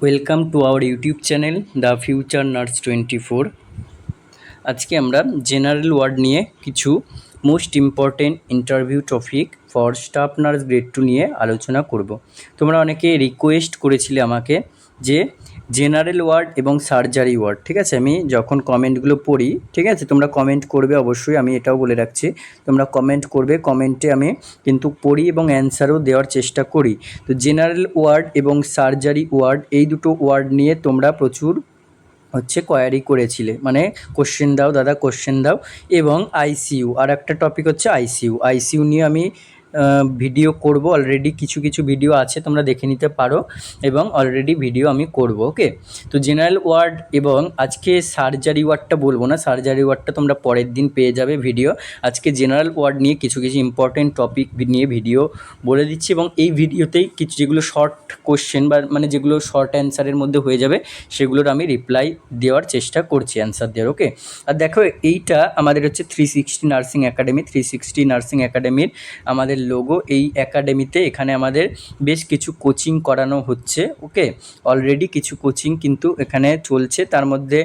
Welcome to our YouTube channel the future nurse twenty four আজকে আমরা general ward নিয়ে কিছু most important interview topic for staff nurse grade two নিয়ে আলোচনা করব। তোমরা অনেকে রিকোয়েস্ট করেছিলে আমাকে যে জেনারেল ওয়ার্ড এবং সার্জারি ওয়ার্ড, ঠিক আছে? আমি যখন কমেন্টগুলো পড়ি, ঠিক আছে? তোমরা কমেন্ট করবে, অবশ্যই আমি এটাও বলে রাখছি। তোমরা কমেন্ট করবে, কমেন্টে আমি কিন্তু পড়ি এবং অ্যান্সারও দেওয়ার চেষ্টা করি। তো জেনারেল ওয়ার্ড এবং সার্জারি ওয়ার্ড, এই দুটো ওয়ার্ড নিয়ে তোমরা প্রচুর হচ্ছে কোয়ারি করেছিলে। মানে কোশ্চেন দাও, দাদা, কোশ্চেন দাও। এবং আইসিইউ আর একটা টপিক হচ্ছে আইসিইউ আইসিইউ নিয়ে আমি ভিডিও করব। অলরেডি কিছু কিছু ভিডিও আছে, তোমরা দেখে নিতে পারো এবং অলরেডি ভিডিও আমি করব ওকে তো জেনারেল ওয়ার্ড এবং আজকে সার্জারি ওয়ার্ডটা বলব না। সার্জারি ওয়ার্ডটা তোমরা পরের দিন পেয়ে যাবে ভিডিও আজকে জেনারেল ওয়ার্ড নিয়ে কিছু কিছু ইম্পর্টেন্ট টপিক নিয়ে ভিডিও বলে দিচ্ছি এবং এই ভিডিওতেই কিছু যেগুলো শর্ট কোশ্চেন বা মানে যেগুলো শর্ট অ্যান্সারের মধ্যে হয়ে যাবে, সেগুলোর আমি রিপ্লাই দেওয়ার চেষ্টা করছি অ্যান্সার দেওয়ার ওকে আর দেখো, এইটা আমাদের হচ্ছে three sixty nursing academy three sixty nursing একাডেমির আমাদের লোগো এই একাডেমিতে এখানে আমাদের বেশ কিছু কোচিং করানো হচ্ছে ওকে অলরেডি কিছু কোচিং কিন্তু এখানে চলছে। তার মধ্যে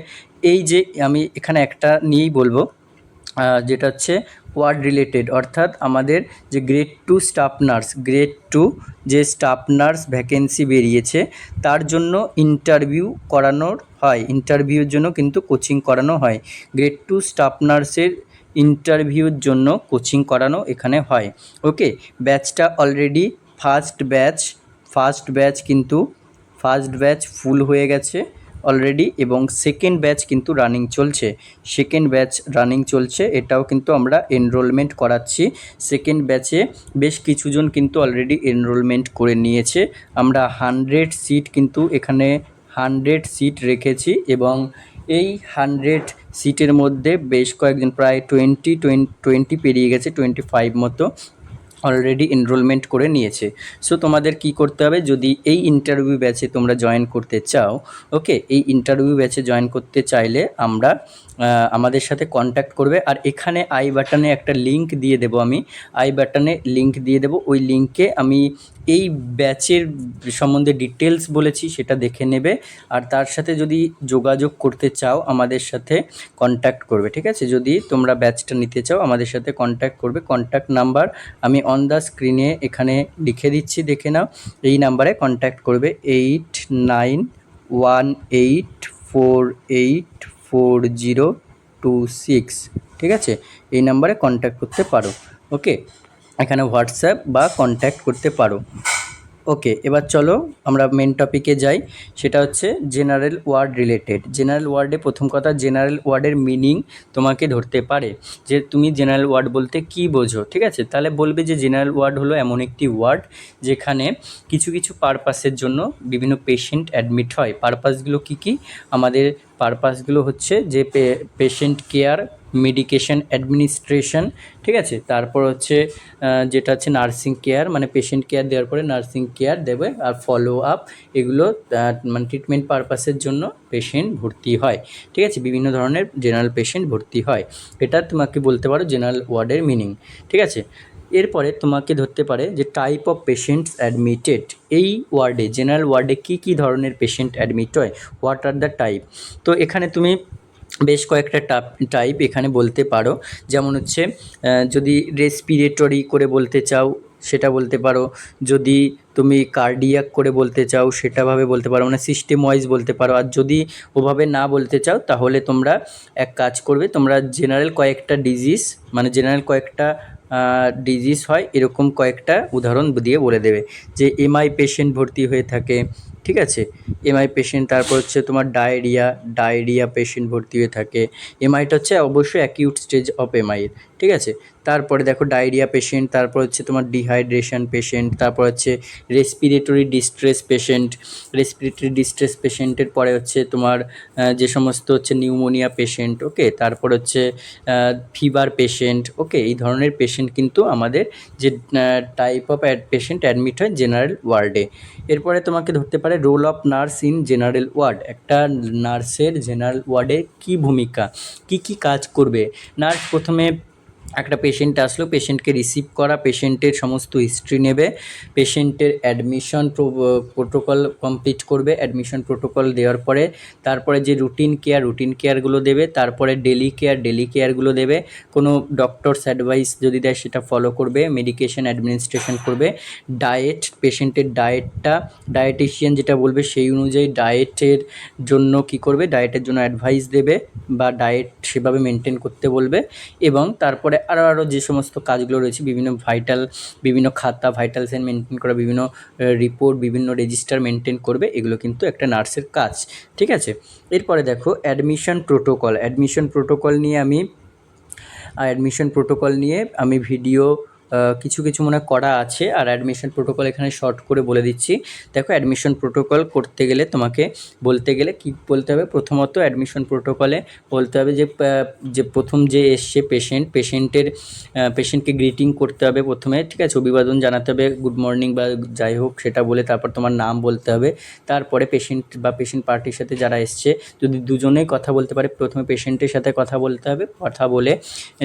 এই যে আমি এখানে একটা নিয়েই বলব যেটা হচ্ছে ওয়ার্ড রিলেটেড অর্থাৎ আমাদের যে grade two staff nurse grade two যে স্টাফ নার্স ভ্যাকেন্সি বেরিয়েছে, তার জন্য ইন্টারভিউ করানোর হয়। ইন্টারভিউর জন্য কিন্তু কোচিং করানো হয়। গ্রেড টু স্টাফ নার্সের ইন্টারভিউর জন্য কোচিং করানো এখানে হয়। Okay ব্যাচটা already first batch first batch কিন্তু ফার্স্ট ব্যাচ ফুল হয়ে গেছে অলরেডি এবং সেকেন্ড ব্যাচ কিন্তু রানিং চলছে। সেকেন্ড ব্যাচ রানিং চলছে, এটাও কিন্তু আমরা এনরোলমেন্ট করাচ্ছি। সেকেন্ড ব্যাচে বেশ কিছুজন কিন্তু অলরেডি এনরোলমেন্ট করে নিয়েছে। আমরা হান্ড্রেড সিট কিন্তু এখানে হান্ড্রেড সিট রেখেছি এবং এই হান্ড্রেড সিটের মধ্যে বেশ কয়েকজন প্রায় টোয়েন্টি টোয়েন্টি পেরিয়ে গেছে টোয়েন্টি ফাইভ মতো অলরেডি এনরোলমেন্ট করে নিয়েছে। সো তোমাদের কি করতে হবে? যদি এই ইন্টারভিউ ব্যাচে তোমরা জয়েন করতে চাও ওকে এই ইন্টারভিউ ব্যাচে জয়েন করতে চাইলে আমরা আমাদের সাথে কন্ট্যাক্ট করবে। আর এখানে আই বাটনে একটা লিঙ্ক দিয়ে দেবো আমি। আই বাটনে লিঙ্ক দিয়ে দেবো। ওই লিঙ্কে আমি এই ব্যাচের সম্বন্ধে ডিটেলস বলেছি, সেটা দেখে নেবে। আর তার সাথে যদি যোগাযোগ করতে চাও, আমাদের সাথে কন্ট্যাক্ট করবে, ঠিক আছে? যদি তোমরা ব্যাচটা নিতে চাও, আমাদের সাথে কন্ট্যাক্ট করবে। কন্ট্যাক্ট নাম্বার আমি অন দ্য স্ক্রিনে এখানে লিখে দিচ্ছি, দেখে নাও। এই নাম্বারে কন্ট্যাক্ট করবে eight nine one eight four eight four zero two six ঠিক আছে? এই নাম্বারে কন্ট্যাক্ট করতে পারো ওকে এখানে হোয়াটসঅ্যাপ বা কন্ট্যাক্ট করতে পারো। ওকে এবার চলো আমরা মেন টপিকে যাই। সেটা হচ্ছে জেনারেল ওয়ার্ড রিলেটেড জেনারেল ওয়ার্ডে প্রথম কথা জেনারেল ওয়ার্ডের মিনিং তোমাকে ধরতে পারে। যে তুমি জেনারেল ওয়ার্ড বলতে কি বোঝো, ঠিক আছে? তাহলে বলবে যে জেনারেল ওয়ার্ড হলো এমন একটি ওয়ার্ড যেখানে কিছু কিছু পারপাসের জন্য বিভিন্ন পেশেন্ট অ্যাডমিট হয়। পারপাসগুলো কি কি? আমাদের পারপাসগুলো হচ্ছে যে পেশেন্ট কেয়ার মেডিকেশন অ্যাডমিনিস্ট্রেশন ঠিক আছে? তারপর হচ্ছে যেটা হচ্ছে নার্সিং কেয়ার মানে পেশেন্ট কেয়ার দেওয়ার পরে নার্সিং কেয়ার দেবে আর ফলো আপ এগুলো মানে ট্রিটমেন্ট পারপাসের জন্য পেশেন্ট ভর্তি হয়। ঠিক আছে? বিভিন্ন ধরনের জেনারেল পেশেন্ট ভর্তি হয়। এটা তোমাকে বলতে পারো জেনারেল ওয়ার্ডের মিনিং ঠিক আছে? এরপরে তোমাকে ধরতে পারে যে টাইপ অফ পেশেন্টস অ্যাডমিটেড এই ওয়ার্ডে জেনারেল ওয়ার্ডে কী কী ধরনের পেশেন্ট অ্যাডমিট হয়? হোয়াট আর দ্য টাইপ তো এখানে তুমি বেশ কয়েকটা টাইপ এখানে বলতে পারো। যেমন হচ্ছে যদি রেসপিরেটরি করে বলতে চাও, সেটা বলতে পারো। যদি তুমি কার্ডিয়াক করে বলতে চাও সেটাভাবে বলতে পারো। মানে সিস্টেম ওয়াইজ বলতে পারো। আর যদি ওভাবে না বলতে চাও, তাহলে তোমরা এক কাজ করবে, তোমরা জেনারেল কয়েকটা ডিজিজ মানে জেনারেল কয়েকটা ডিজিজ হয় এরকম কয়েকটা উদাহরণ দিয়ে বলে দেবে যে এমআই পেশেন্ট ভর্তি হয়ে থাকে ঠিক আছে? এমআই পেশেন্ট তারপর হচ্ছে তোমার ডায়রিয়া ডায়রিয়া পেশেন্ট ভর্তি হয়ে থাকে। এমআইটা হচ্ছে অবশ্যই অ্যাকিউট স্টেজ অফ এমআইয়ের ঠিক আছে? তারপরে দেখো ডায়রিয়া পেশেন্ট তারপর হচ্ছে তোমার ডিহাইড্রেশন পেশেন্ট তারপর হচ্ছে respiratory distress patient respiratory distress পেশেন্টের পরে হচ্ছে তোমার যে সমস্ত হচ্ছে নিউমোনিয়া পেশেন্ট ওকে তারপর হচ্ছে ফিভার পেশেন্ট ওকে এই ধরনের পেশেন্ট কিন্তু আমাদের যে টাইপ অফ পেশেন্ট অ্যাডমিট হয় জেনারেল ওয়ার্ডে এরপরে তোমাকে ধরতে পারে role of nurse in general ward একটা নার্সের জেনারেল ওয়ার্ডে কি ভূমিকা, কি কি কাজ করবে? নার্স প্রথমে একটা পেশেন্ট আসলো পেশেন্টকে রিসিভ করা পেশেন্টের সমস্ত হিস্ট্রি নেবে পেশেন্টের অ্যাডমিশন প্রোটোকল কমপ্লিট করবে অ্যাডমিশন প্রোটোকল দেওয়ার পরে তারপরে যে রুটিন কেয়ার রুটিন কেয়ারগুলো দেবে, তারপরে ডেলি কেয়ার ডেলি কেয়ারগুলো দেবে, কোনো ডক্টরস অ্যাডভাইস যদি দেয় সেটা ফলো করবে মেডিকেশন অ্যাডমিনিস্ট্রেশন করবে ডায়েট পেশেন্টের ডায়েটটা ডায়েটিশিয়ান যেটা বলবে সেই অনুযায়ী ডায়েটের জন্য কি করবে ডায়েটের জন্য অ্যাডভাইস দেবে বা ডায়েট সেভাবে মেনটেন করতে বলবে এবং তারপরে আরও আরও যে সমস্ত কাজগুলো রয়েছে, বিভিন্ন ভাইটাল বিভিন্ন খাতা ভাইটাল সাইন মেনটেন করা, বিভিন্ন রিপোর্ট বিভিন্ন রেজিস্টার মেনটেন করবে, এগুলো কিন্তু একটা নার্সের কাজ, ঠিক আছে? এরপরে দেখো অ্যাডমিশন প্রোটোকল অ্যাডমিশন প্রোটোকল নিয়ে আমি অ্যাডমিশন প্রোটোকল নিয়ে আমি ভিডিও কিছু কিছু মনে করা আছে আর অ্যাডমিশন প্রোটোকল এখানে শর্ট করে বলে দিচ্ছি। দেখো অ্যাডমিশন প্রোটোকল করতে গেলে তোমাকে বলতে গেলে কি বলতে হবে? প্রথমত অ্যাডমিশন প্রোটোকলে বলতে হবে যে যে প্রথম যে এসছে পেশেন্ট পেশেন্টের পেশেন্টকে গ্রিটিং করতে হবে প্রথমে, ঠিক আছে? অভিবাদন জানাতে হবে গুড মর্নিং বা যাই হোক সেটা বলে তারপর তোমার নাম বলতে হবে। তারপরে পেশেন্ট বা পেশেন্ট পার্টির সাথে যারা এসছে, যদি দুজনেই কথা বলতে পারে, প্রথমে পেশেন্টের সাথে কথা বলতে হবে। কথা বলে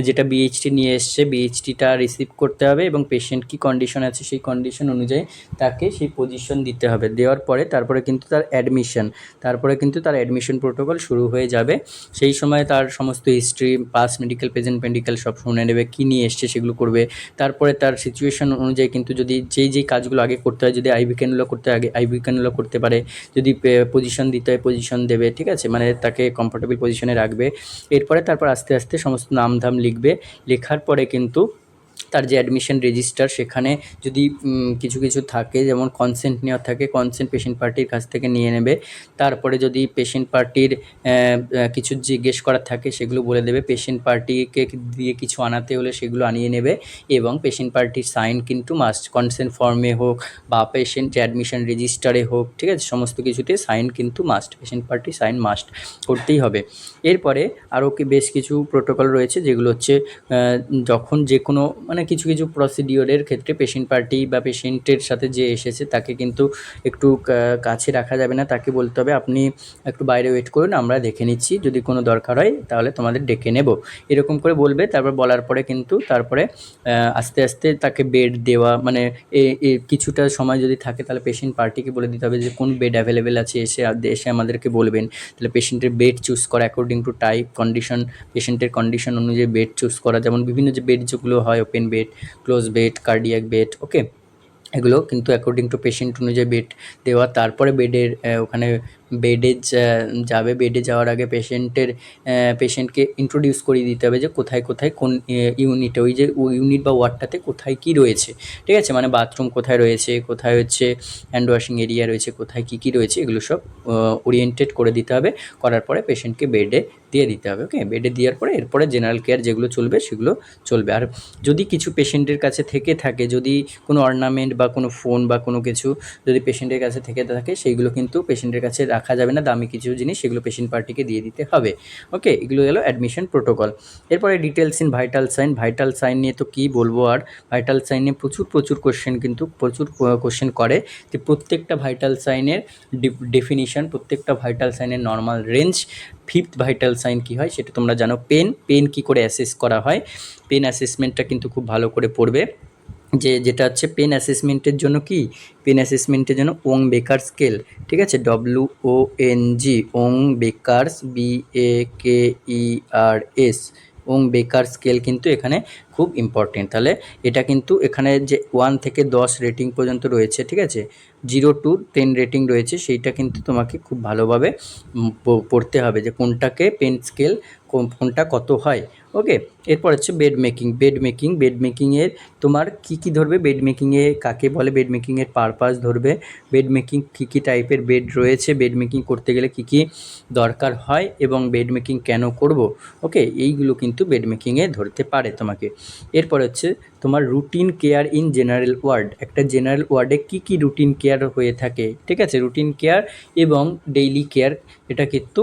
যেটা বিএইচটি নিয়ে এসছে বিএইচটিটা রিসিভ করতে হবে এবং পেশেন্ট কী কন্ডিশন আছে সেই কন্ডিশন অনুযায়ী তাকে সেই পজিশন দিতে হবে। দেওয়ার পরে তারপরে কিন্তু তার অ্যাডমিশন তারপরে কিন্তু তার অ্যাডমিশন প্রোটোকল শুরু হয়ে যাবে। সেই সময় তার সমস্ত history past medical present medical সব শুনে নেবে, কী নিয়ে এসছে সেগুলো করবে। তারপরে তার সিচুয়েশন অনুযায়ী কিন্তু যদি যেই যেই কাজগুলো আগে করতে হয়, যদি আইভি ক্যানুলা করতে হয় আগে আইভি ক্যানুলা করতে পারে, যদি পজিশন দিতে হয় পজিশন দেবে, ঠিক আছে? মানে তাকে কমফোর্টেবল পজিশনে রাখবে। এরপরে তারপর আস্তে আস্তে সমস্ত নাম ধাম লিখবে। লেখার পরে কিন্তু তার যে অ্যাডমিশন রেজিস্টার সেখানে যদি কিছু কিছু থাকে, যেমন কনসেন্ট নেওয়া থাকে কনসেন্ট পেশেন্ট পার্টির কাছ থেকে নিয়ে নেবে। তারপরে যদি পেশেন্ট পার্টির কিছু জিজ্ঞেস করার থাকে, সেগুলো বলে দেবে। পেশেন্ট পার্টিকে দিয়ে কিছু আনাতে হলে সেগুলো আনিয়ে নেবে এবং পেশেন্ট পার্টির সাইন কিন্তু মাস্ট কনসেন্ট ফর্মে হোক বা পেশেন্ট অ্যাডমিশন রেজিস্টারে হোক, ঠিক আছে? সমস্ত কিছুতে সাইন কিন্তু must patient party sign must করতেই হবে। এরপরে আরও বেশ কিছু প্রোটোকল রয়েছে, যেগুলো হচ্ছে যখন যে কোনো মানে কিছু কিছু প্রসিডিওরের ক্ষেত্রে পেশেন্ট পার্টি বা পেশেন্টের সাথে যে এসেছে তাকে কিন্তু একটু কাছে রাখা যাবে না। তাকে বলতে হবে, আপনি একটু বাইরে ওয়েট করুন, আমরা দেখে নিচ্ছি। যদি কোনো দরকার হয়, তাহলে তোমাদের ডেকে নেব। এরকম করে বলবে, তারপর বলার পরে কিন্তু তারপরে আস্তে আস্তে তাকে বেড দেওয়া মানে কিছুটা সময় যদি থাকে, তাহলে পেশেন্ট পার্টিকে বলে দিতে হবে যে, কোন বেড অ্যাভেলেবেল আছে? এসে এসে আমাদেরকে বলবেন। তাহলে পেশেন্টের বেড চুজ করা অ্যাকর্ডিং টু টাইপ কন্ডিশন পেশেন্টের কন্ডিশন অনুযায়ী বেড চুজ করা। যেমন বিভিন্ন যে বেড যেগুলো হয় open bed close bed cardiac bed okay এগুলো কিন্তু অ্যাকর্ডিং টু পেশেন্ট অনুযায়ী বেড দেওয়া। তারপরে বেডের ওখানে বেডে যাবে, বেডে যাওয়ার আগে পেশেন্টের পেশেন্টকে ইন্ট্রোডিউস করিয়ে দিতে হবে যে কোথায় কোথায়, কোন ইউনিটে ওই যে ইউনিট বা ওয়ার্ডটাতে কোথায় কী রয়েছে। ঠিক আছে? মানে বাথরুম কোথায় রয়েছে, কোথায় হচ্ছে হ্যান্ড ওয়াশিং এরিয়া রয়েছে, কোথায় কী কী রয়েছে, এগুলো সব ওরিয়েন্টেড করে দিতে হবে। করার পরে পেশেন্টকে বেডে দিয়ে দিতে হবে ওকে বেডে দেওয়ার পরে এরপরে জেনারেল কেয়ার যেগুলো চলবে, সেগুলো চলবে। আর যদি কিছু পেশেন্টের কাছে থেকে থাকে, যদি কোনো অর্নামেন্ট বা কোনো ফোন বা কোনো কিছু যদি পেশেন্টের কাছে থেকে থাকে, সেইগুলো কিন্তু পেশেন্টের কাছে রাখা যাবে না, দামি কিছু জিনিস সেগুলো পেশেন্ট পার্টিকে দিয়ে দিতে হবে। ওকে এগুলো গেলো অ্যাডমিশন প্রোটোকল এরপরে details in vital sign vital sign নিয়ে তো কী বলব আর? ভাইটাল সাইন নিয়ে প্রচুর প্রচুর কোশ্চেন কিন্তু, প্রচুর কোশ্চেন করে। যে প্রত্যেকটা ভাইটাল সাইনের ডেফিনিশন প্রত্যেকটা ভাইটাল সাইনের normal range fifth vital sign কী হয় সেটা তোমরা জানো। পেন পেন কী করে অ্যাসেস করা হয়? পেন অ্যাসেসমেন্টটা কিন্তু খুব ভালো করে পড়বে। যে যেটা হচ্ছে পেন অ্যাসেসমেন্টের জন্য কি? পেন অ্যাসেসমেন্টের জন্য ওং বেকার স্কেল, ঠিক আছে? W O N G Ong bakers B A K E R S Ong baker scale কিন্তু এখানে খুব ইম্পর্টেন্ট তাহলে এটা কিন্তু এখানে যে ওয়ান থেকে দশ রেটিং পর্যন্ত রয়েছে, ঠিক আছে? জিরো টু টেন রেটিং রয়েছে, সেইটা কিন্তু তোমাকে খুব ভালোভাবে পড়তে হবে যে কোনটাকে পেন স্কেল কোনটা কত হয়। ওকে এরপর হচ্ছে bed making bed making bed মেকিংয়ের তোমার কি কি ধরবে? বেড মেকিংয়ে কাকে বলে? বেড মেকিংয়ের পারপাস ধরবে। বেড মেকিং কী কী টাইপের বেড রয়েছে? বেড মেকিং করতে গেলে কি কি দরকার হয়? এবং বেড মেকিং কেন করব? ওকে এইগুলো কিন্তু বেড মেকিংয়ে ধরতে পারে তোমাকে। এরপর হচ্ছে তোমার routine care in general ward একটা জেনারেল ওয়ার্ডে কী কী রুটিন কেয়ার হয়ে থাকে? ঠিক আছে রুটিন কেয়ার এবং ডেইলি কেয়ার এটা কিন্তু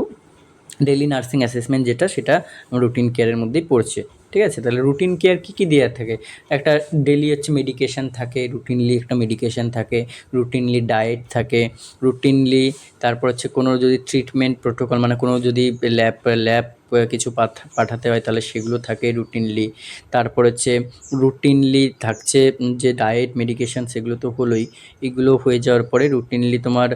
ডেইলি নার্সিং অ্যাসেসমেন্ট যেটা, সেটা রুটিন কেয়ারের মধ্যেই পড়ছে, ঠিক আছে? তাহলে রুটিন কেয়ার কী কী দেওয়া থাকে? একটা ডেলি হচ্ছে মেডিকেশান থাকে রুটিনলি একটা মেডিকেশান থাকে রুটিনলি ডায়েট থাকে রুটিনলি তারপর হচ্ছে কোনো যদি ট্রিটমেন্ট প্রোটোকল মানে কোনো যদি ল্যাব ল্যাব কিছু পাঠা- পাঠাতে হয়, তাহলে সেগুলো থাকে রুটিনলি তারপর হচ্ছে রুটিনলি থাকছে যে ডায়েট মেডিকেশান সেগুলো তো হলোই। এগুলো হয়ে যাওয়ার পরে রুটিনলি তোমার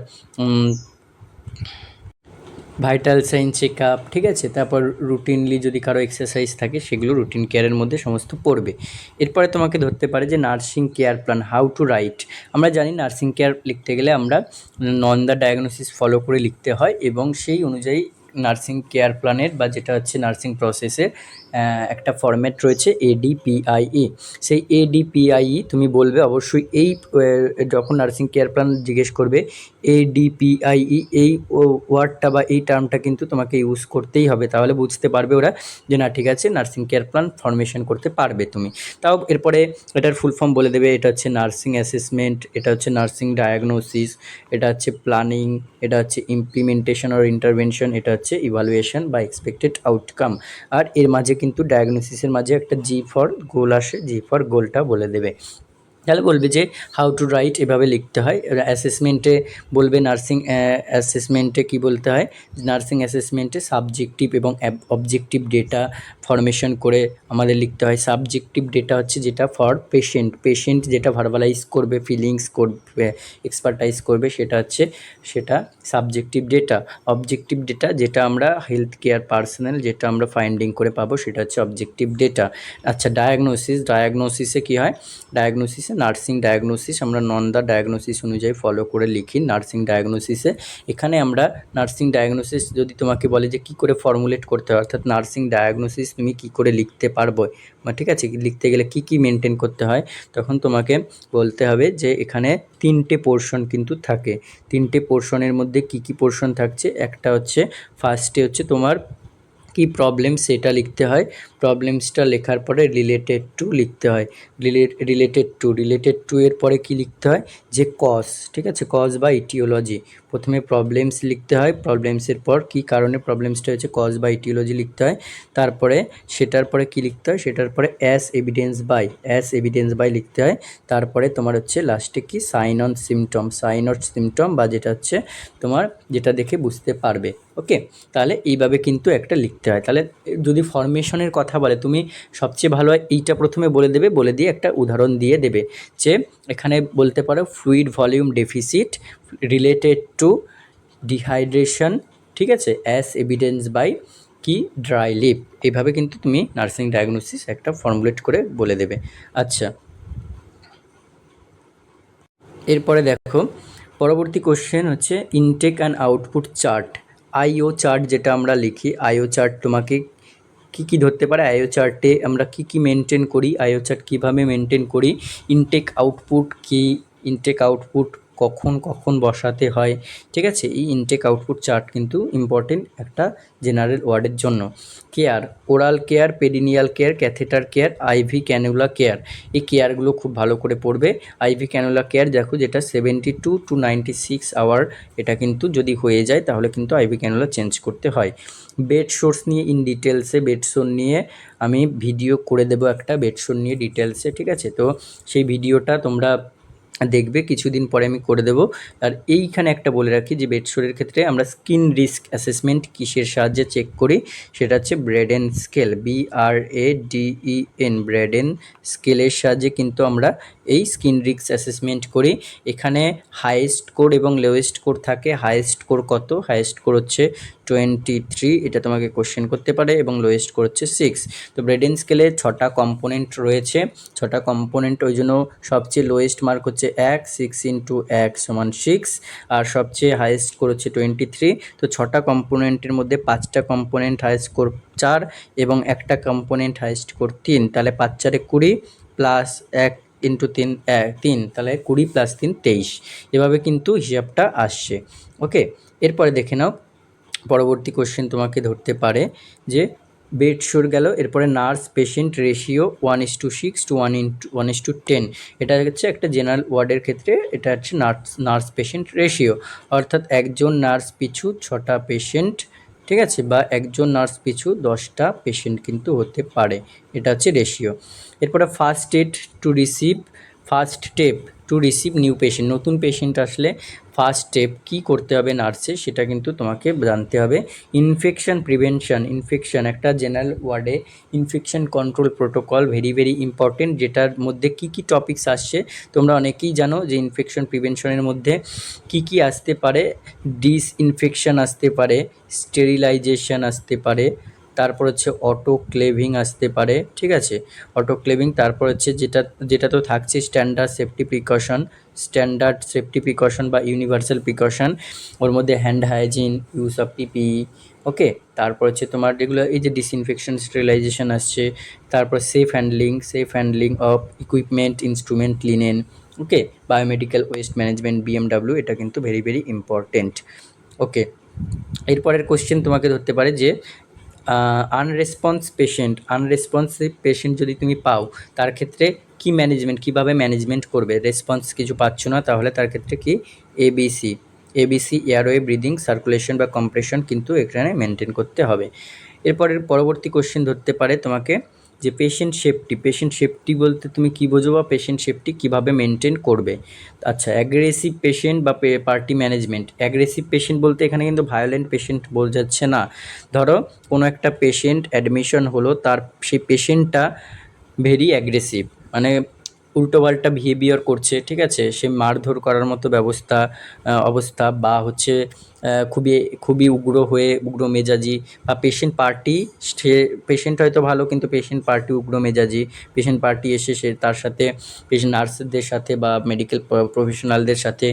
ভাইটাল সাইন চেক আপ ঠিক আছে? তারপর রুটিনলি যদি কারও এক্সারসাইজ থাকে, সেগুলো রুটিন কেয়ারের মধ্যে সমস্ত পড়বে। এরপরে তোমাকে ধরতে পারে যে nursing care plan how to write আমরা জানি নার্সিং কেয়ার লিখতে গেলে আমরা নন দ্য ডায়াগনোসিস ফলো করে লিখতে হয় এবং সেই অনুযায়ী নার্সিং কেয়ার প্ল্যানের বা যেটা হচ্ছে নার্সিং প্রসেসের একটা ফরম্যাট রয়েছে এডিপিআইই সেই এডিপিআইই তুমি বলবে অবশ্যই এই যখন নার্সিং কেয়ার প্ল্যান জিজ্ঞেস করবে এডিপিআইই এই ওয়ার্ডটা বা এই টার্মটা কিন্তু তোমাকে ইউজ করতেই হবে। তাহলে বুঝতে পারবে ওরা যে না, ঠিক আছে নার্সিং কেয়ার প্ল্যান ফরমেশন করতে পারবে তুমি। তাও এরপরে এটার ফুল ফর্ম বলে দেবে, এটা হচ্ছে নার্সিং অ্যাসেসমেন্ট এটা হচ্ছে নার্সিং ডায়াগনোসিস এটা হচ্ছে প্ল্যানিং এটা হচ্ছে ইমপ্লিমেন্টেশন আর ইন্টারভেনশন এটা হচ্ছে ইভালুয়েশন বা এক্সপেক্টেড আউটকাম আর এর মাঝে কিন্তু ডায়াগনোসিসের মাঝে একটা জি ফর গোল আসে জি ফর গোলটা বলে দেবে। তাহলে বলবে যে হাউ টু রাইট এভাবে লিখতে হয়। অ্যাসেসমেন্টে বলবে নার্সিং অ্যাসেসমেন্টে কি বলতে হয়? নার্সিং অ্যাসেসমেন্টে সাবজেক্টিভ এবং অবজেক্টিভ ডেটা ফরমেশন করে আমাদের লিখতে হয়। সাবজেক্টিভ ডেটা হচ্ছে যেটা ফর পেশেন্ট পেশেন্ট যেটা ভার্বালাইজ করবে ফিলিংস করবে এক্সপার্টাইজ করবে, সেটা হচ্ছে, সেটা সাবজেক্টিভ ডেটা অবজেক্টিভ ডেটা যেটা আমরা হেলথ কেয়ার পার্সোনাল যেটা আমরা ফাইন্ডিং করে পাবো, সেটা হচ্ছে অবজেক্টিভ ডেটা আচ্ছা ডায়াগনোসিস ডায়াগনোসিসে কী হয়? ডায়াগনোসিসে নার্সিং ডায়াগনোসিস আমরা নন দ্য ডায়াগনোসিস অনুযায়ী ফলো করে লিখি। নার্সিং ডায়াগনোসিসে এখানে আমরা নার্সিং ডায়াগনোসিস যদি তোমাকে বলে যে কী করে ফর্মুলেট করতে হয়, অর্থাৎ নার্সিং ডায়াগনোসিস তুমি কী করে লিখতে পারব, বা ঠিক আছে, লিখতে গেলে কী কী মেনটেন করতে হয়, তখন তোমাকে বলতে হবে যে এখানে তিনটে পোর্শন কিন্তু থাকে। তিনটে পোর্শনের মধ্যে কী কী পোর্শন থাকছে, একটা হচ্ছে ফার্স্টে হচ্ছে তোমার কী প্রবলেম সেটা লিখতে হয়। প্রবলেমসটা লেখার পরে রিলেটেড টু লিখতে হয়। রিলেটেড টু রিলেটেড টু এর পরে কি লিখতে হয়? যে কজ ঠিক আছে? কজ বা ইটিওলজি প্রথমে প্রবলেমস লিখতে হয়। প্রবলেমসের পর কী কারণে প্রবলেমসটা হচ্ছে কজ বা ইটিওলজি লিখতে হয়। তারপরে সেটার পরে কি লিখতে হয়? সেটার পরে as evidence by as evidence by লিখতে হয়। তারপরে তোমার হচ্ছে লাস্টে কি? Sign on symptom sign on symptom বা যেটা হচ্ছে তোমার যেটা দেখে বুঝতে পারবে। ওকে তাহলে এইভাবে কিন্তু একটা লিখতে হয়। তাহলে যদি ফরমেশনের কথা বলে, তুমি সবচেয়ে ভালো হয় এইটা প্রথমে বলে দেবে, বলে দিয়ে একটা উদাহরণ দিয়ে দেবে যে এখানে বলতে পারো fluid volume deficit related to dehydration ঠিক আছে? অ্যাস এভিডেন্স বাই কি ড্রাই লিপ এইভাবে কিন্তু তুমি নার্সিং ডায়াগনোসিস একটা ফর্মুলেট করে বলে দেবে। আচ্ছা। এরপরে দেখো, পরবর্তী কোশ্চেন হচ্ছে intake and output chart IO chart যেটা আমরা লিখি, আইও চার্ট তোমাকে কী কী ধরতে পারে? আইও চার্টে আমরা কী কী মেনটেন করি, আইও চার্ট কীভাবে মেনটেন করি ইনটেক আউটপুট কি ইনটেক আউটপুট কখন কখন বসাতে হয়, ঠিক আছে? এই ইনটেক আউটপুট চার্ট কিন্তু ইম্পর্টেন্ট একটা জেনারেল ওয়ার্ডের জন্য। Care oral care perineal care catheter care IV cannula care এই কেয়ারগুলো খুব ভালো করে পড়বে। আইভি ক্যানুলা কেয়ার দেখো যেটা seventy two to ninety six hour এটা কিন্তু যদি হয়ে যায় তাহলে কিন্তু আইভি ক্যানুলা চেঞ্জ করতে হয়। বেড সোর্স নিয়ে ইন ডিটেলসে বেড সোর নিয়ে আমি ভিডিও করে দেবো একটা বেড সোর নিয়ে ডিটেলসে ঠিক আছে? তো সেই ভিডিওটা তোমরা দেখবে, কিছুদিন পরে আমি করে দেবো। আর এইখানে একটা বলে রাখি যে, বেডশোরের ক্ষেত্রে আমরা স্কিন রিস্ক অ্যাসেসমেন্ট কিসের সাহায্যে চেক করি? সেটা হচ্ছে Braden scale B R A D E N Braden স্কেলের সাহায্যে কিন্তু আমরা এই স্কিন রিস্ক অ্যাসেসমেন্ট করি। এখানে হাইয়েস্ট কোর এবং লোয়েস্ট কোর থাকে। হাইয়েস্ট কোর কত? হাইয়েস্ট কোর হচ্ছে টোয়েন্টি থ্রি, এটা তোমাকে কোশ্চেন করতে পারে, এবং লোয়েস্ট কোর হচ্ছে সিক্স। তো ব্রেডেন স্কেলে ছটা কম্পোনেন্ট রয়েছে। ছটা কম্পোনেন্ট ওই জন্য সবচেয়ে লোয়েস্ট মার্ক হচ্ছে এক সিক্স ইন্টু এক সমান সিক্স আর সবচেয়ে হাইয়েস্ট স্কোর হচ্ছে টোয়েন্টি থ্রি তো ছটা কম্পোনেন্টের মধ্যে পাঁচটা কম্পোনেন্ট হাইয়েস্ট স্কোর চার এবং একটা কম্পোনেন্ট হাইয়েস্ট স্কোর তিন। তাহলে পাঁচ, চারে কুড়ি প্লাস এক ইন্টু তিন তিন। তাহলে কুড়ি প্লাস তিন, তেইশ। এভাবে কিন্তু হিসাবটা আসছে। ওকে এরপরে দেখে নাও। পরবর্তী কোশ্চেন তোমাকে ধরতে পারে যে বেড শোর গেল, এরপরে nurse patient ratio one is to six to one in one is to ten এটা হচ্ছে একটা জেনারেল ওয়ার্ডের ক্ষেত্রে এটা হচ্ছে নার্স নার্স পেশেন্ট রেশিও। অর্থাৎ একজন নার্স পিছু ছটা পেশেন্ট, ঠিক আছে? বা একজন নার্স পিছু দশটা পেশেন্ট কিন্তু হতে পারে। এটা হচ্ছে রেশিও। এরপরে first aid to receive first step to receive new patient. নতুন পেশেন্ট আসলে ফার্স্ট স্টেপ কী করতে হবে নার্সে সেটা কিন্তু তোমাকে জানতে হবে। ইনফেকশন প্রিভেনশন, ইনফেকশন একটা জেনারেল ওয়ার্ডে infection control protocol, very very important যেটার মধ্যে কী কী টপিকস আসছে তোমরা অনেকেই জানো যে ইনফেকশন প্রিভেনশনের মধ্যে কী কী আসতে পারে, ডিসইনফেকশন আসতে পারে, স্টেরিলাইজেশন আসতে পারে তারপর হচ্ছে অটো ক্লেভিং আসতে পারে, ঠিক আছে? অটো ক্লেভিং তারপর হচ্ছে যেটা যেটা তো থাকছে standard safety precaution standard safety precaution বা ইউনিভার্সাল প্রিকশন ওর মধ্যে hand hygiene use of PP okay তারপর হচ্ছে তোমার যেগুলো, এই যে ডিসইনফেকশন স্টেরিলাইজেশন আসছে, তারপর safe handling safe handling of equipment instrument linen okay biomedical waste management BMW এটা কিন্তু ভেরি ভেরি ইম্পর্টেন্ট ওকে এরপরের কোশ্চেন তোমাকে ধরতে পারে যে আনরেসপন্স পেশেন্ট আনরেসপন্সিভ পেশেন্ট যদি তুমি পাও, তার ক্ষেত্রে কি ম্যানেজমেন্ট কীভাবে ম্যানেজমেন্ট করবে? রেসপন্স কিছু পাচ্ছ না, তাহলে তার ক্ষেত্রে কি? ABC ABC airway breathing circulation বা কম্প্রেশন কিন্তু এখানে মেনটেন করতে হবে। এরপরের পরবর্তী কোশ্চেন ধরতে পারে তোমাকে যে পেশেন্ট সেফটি পেশেন্ট সেফটি বলতে তুমি কী বোঝো বা পেশেন্ট সেফটি কীভাবে মেনটেন করবে? আচ্ছা অ্যাগ্রেসিভ পেশেন্ট বা পার্টি ম্যানেজমেন্ট অ্যাগ্রেসিভ পেশেন্ট বলতে এখানে কিন্তু ভায়োলেন্ট পেশেন্ট বোঝাচ্ছে না। ধরো, কোনো একটা পেশেন্ট অ্যাডমিশন হলো, তার, সেই পেশেন্টটা ভেরি অ্যাগ্রেসিভ মানে উল্টোপাল্টা বিহেভিয়ার করছে, ঠিক আছে? সে মারধর করার মতো ব্যবস্থা অবস্থা বা হচ্ছে খুবই খুবই উগ্র হয়ে, উগ্র মেজাজি বা পেশেন্ট পার্টি সে পেশেন্ট হয়তো ভালো কিন্তু পেশেন্ট পার্টি উগ্র মেজাজি। পেশেন্ট পার্টি এসে সে তার সাথে পেশেন্ট নার্সদের সাথে বা মেডিকেল প্রফেশনালদের সাথে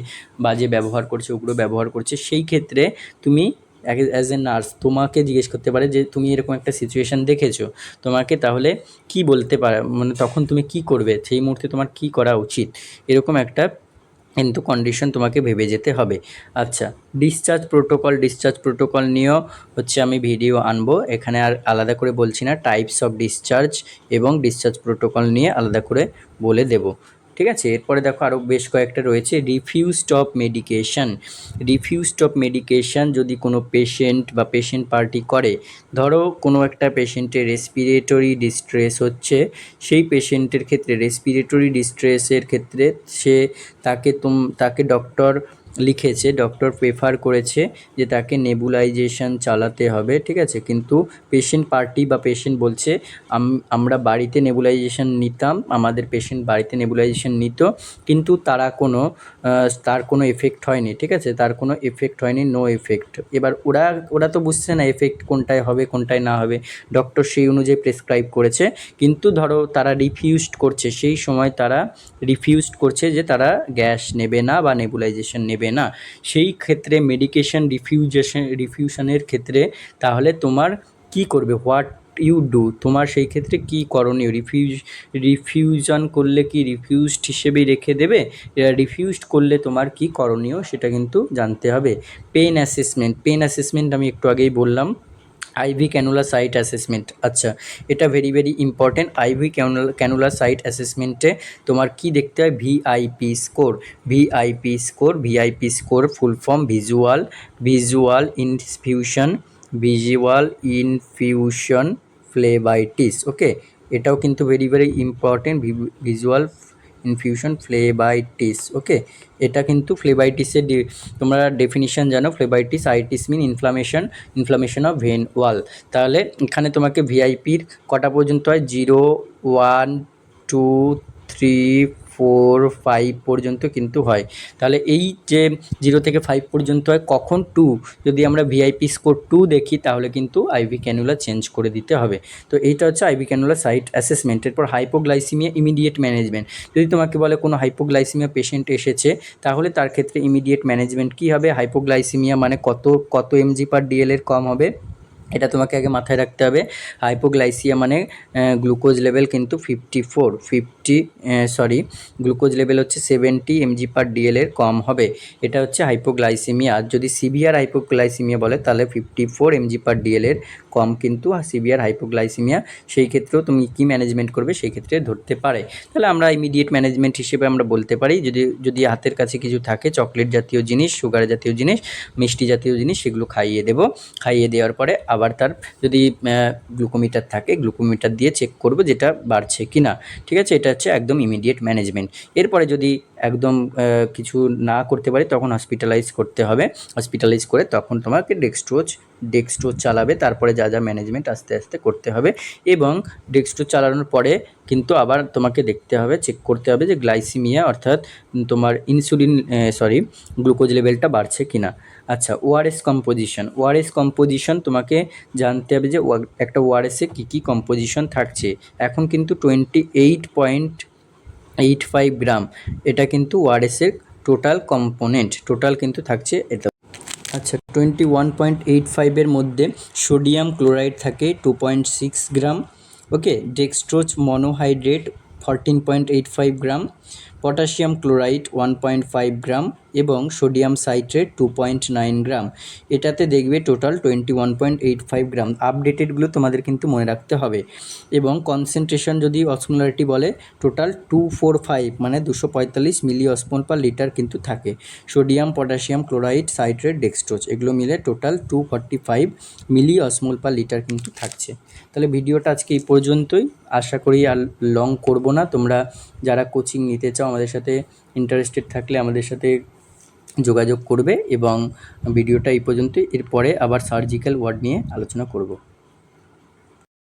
বাজে ব্যবহার করছে, উগ্র ব্যবহার করছে। সেই ক্ষেত্রে তুমি অ্যাজ এ নার্স তোমাকে জিজ্ঞেস করতে পারে যে তুমি এরকম একটা সিচুয়েশান দেখেছ, তোমাকে তাহলে কি বলতে পারে? মানে তখন তুমি কি করবে? সেই মুহূর্তে তোমার কি করা উচিত? এরকম একটা কিন্তু কন্ডিশন তোমাকে ভেবে যেতে হবে। আচ্ছা ডিসচার্জ প্রোটোকল ডিসচার্জ প্রোটোকল নিয়েও হচ্ছে আমি ভিডিও আনব। এখানে আর আলাদা করে বলছি না টাইপস অফ ডিসচার্জ এবং ডিসচার্জ প্রোটোকল নিয়ে আলাদা করে বলে দেবো। ঠিক আছে? এরপরে দেখো আরও বেশ কয়েকটা রয়েছে। Refuse of medication refuse of medication যদি কোনো পেশেন্ট বা পেশেন্ট পার্টি করে, ধরো কোনো একটা পেশেন্টের রেসপিরেটরি ডিস্ট্রেস হচ্ছে, সেই পেশেন্টের ক্ষেত্রে রেসপিরেটরি ডিস্ট্রেসের ক্ষেত্রে সে তাকে তুম, তাকে ডক্টর লিখেছে ডক্টর প্রেফার করেছে যে তাকে নেবুলাইজেশন চালাতে হবে, ঠিক আছে? কিন্তু পেশেন্ট পার্টি বা পেশেন্ট বলছে আমরা বাড়িতে নেবুলাইজেশন নিতাম, আমাদের পেশেন্ট বাড়িতে নেবুলাইজেশন নিত, কিন্তু তারা কোনো তার কোনো এফেক্ট হয়নি, ঠিক আছে? তার কোনো এফেক্ট হয়নি নো এফেক্ট এবার ওরা ওরা তো বুঝছে না এফেক্ট কোনটায় হবে, কোনটায় না হবে। ডক্টর সেই অনুযায়ী প্রেসক্রাইব করেছে, কিন্তু ধরো তারা রিফিউজড করছে, সেই সময় তারা রিফিউজড করছে যে তারা গ্যাস নেবে না বা নেবুলাইজেশন নেবে নেবে না? সেই ক্ষেত্রে মেডিকেশন রিফিউজেশন রিফিউশনের ক্ষেত্রে তাহলে তোমার কি করবে? হোয়াট ইউ ডু তোমার সেই ক্ষেত্রে কি করণীয়? রিফিউজ রিফিউজন করলে কি রিফিউজড হিসেবেই রেখে দেবে? রিফিউজড করলে তোমার কি করণীয়? সেটা কিন্তু জানতে হবে। পেন অ্যাসেসমেন্ট পেন অ্যাসেসমেন্ট আমি একটু আগেই বললাম। আইভি ক্যানুলা সাইট অ্যাসেসমেন্ট আচ্ছা এটা very very important IV cannula cannula site অ্যাসেসমেন্টে তোমার কি দেখতে হয়? VIP score VIP score VIP score full form visual visual infusion visual infusion phlebitis okay এটাও কিন্তু very very important visual infusion phlebitis okay এটা কিন্তু ফ্লেবাইটিসের তোমরা ডেফিনিশন জানো phlebitis itis mean inflammation inflammation of vein wall তাহলে এখানে তোমাকে ভিআইপির কটা পর্যন্ত হয়? Zero one two three four, five পর্যন্ত কিন্তু হয়। তাহলে এই যে জিরো থেকে ফাইভ পর্যন্ত হয়, কখন টু? যদি আমরা ভিআইপি স্কোর টু দেখি, তাহলে কিন্তু আইভি ক্যানুলা চেঞ্জ করে দিতে হবে। তো এইটা হচ্ছে আইভি ক্যানুলা সাইট অ্যাসেসমেন্ট। এরপর হাইপোগ্লাইসিমিয়া ইমিডিয়েট ম্যানেজমেন্ট। যদি তোমাকে বলে কোনো হাইপোগ্লাইসিমিয়া পেশেন্ট এসেছে, তাহলে তার ক্ষেত্রে ইমিডিয়েট ম্যানেজমেন্ট কী হবে? হাইপোগ্লাইসিমিয়া মানে কত কত এমজি পার ডিএল এর কম হবে? এটা তোমাকে আগে মাথায় রাখতে হবে। হাইপোগ্লাইসিয়া মানে গ্লুকোজ লেভেল কিন্তু fifty four fifty sorry glucose level হচ্ছে সেভেন্টি এমজি পার ডিএলের কম হবে। এটা হচ্ছে হাইপোগ্লাইসিমিয়া আর যদি সিভিয়ার হাইপোগ্লাইসিমিয়া বলে, তাহলে ফিফটি ফোর এমজি পার ডিএলের কম কিন্তু সিভিয়ার হাইপোগ্লাইসিমিয়া সেই ক্ষেত্রেও তুমি কি ম্যানেজমেন্ট করবে সেই ক্ষেত্রে ধরতে পারে। তাহলে আমরা ইমিডিয়েট ম্যানেজমেন্ট হিসেবে আমরা বলতে পারি, যদি যদি হাতের কাছে কিছু থাকে চকলেট জাতীয় জিনিস সুগার জাতীয় জিনিস, মিষ্টি জাতীয় জিনিস, সেগুলো খাইয়ে দেবো। খাইয়ে দেওয়ার পরে আবার তার যদি গ্লুকোমিটার থাকে গ্লুকোমিটার দিয়ে চেক করব যেটা বাড়ছে কি না ঠিক আছে? এটা হচ্ছে একদম ইমিডিয়েট ম্যানেজমেন্ট এরপরে যদি একদম কিছু না করতে পারি তখন হসপিটালাইজ করতে হবে। হসপিটালাইজ করে তখন তোমাকে ডেক্সট্রোজ ডেক্সট্রোজ চালাবে, তারপরে যা যা ম্যানেজমেন্ট আস্তে আস্তে করতে হবে। এবং ডেক্সট্রোজ চালানোর পরে কিন্তু আবার তোমাকে দেখতে হবে চেক করতে হবে যে গ্লাইসিমিয়া অর্থাৎ তোমার ইনসুলিন সরি গ্লুকোজ লেভেলটা বাড়ছে কি না আচ্ছা ওআরএস কম্পোজিশন ওআরএস কম্পোজিশন তোমাকে জানতে হবে যে একটা ওআরএসে কী কী কম্পোজিশন থাকছে। এখন কিন্তু twenty eight point eight five gram. এটা কিন্তু ওআরএসের টোটাল কম্পোনেন্ট টোটাল কিন্তু থাকছে এটা। আচ্ছা টোয়েন্টি ওয়ান পয়েন্ট এইট ফাইভের মধ্যে সোডিয়াম ক্লোরাইড থাকে two point six gram. Okay dextrose monohydrate fourteen point eight five gram. Potassium chloride one point five gram এবং sodium citrate two point nine gram. এটাতে দেখবে total twenty one point eight five gram. আপডেটেডগুলো তোমাদের কিন্তু মনে রাখতে হবে। এবং concentration যদি অসমোলারিটি বলে, টোটাল টু ফোর ফাইভ মানে দুশো পঁয়তাল্লিশ মিলি অসমোল পার লিটার কিন্তু থাকে। Sodium, potassium, chloride, citrate dextrose এগুলো মিলে total two forty five milli osmol per litre কিন্তু থাকছে। তাহলে ভিডিওটা আজকে এই পর্যন্তই। আশা করি আর লং করব না। তোমরা যারা কোচিং নিতে চাও, আমাদের সাথে ইন্টারেস্টেড থাকলে আমাদের সাথে যোগাযোগ করবে এবং ভিডিওটা এই পর্যন্তই। এরপরে আবার সার্জিক্যাল ওয়ার্ড নিয়ে আলোচনা করব।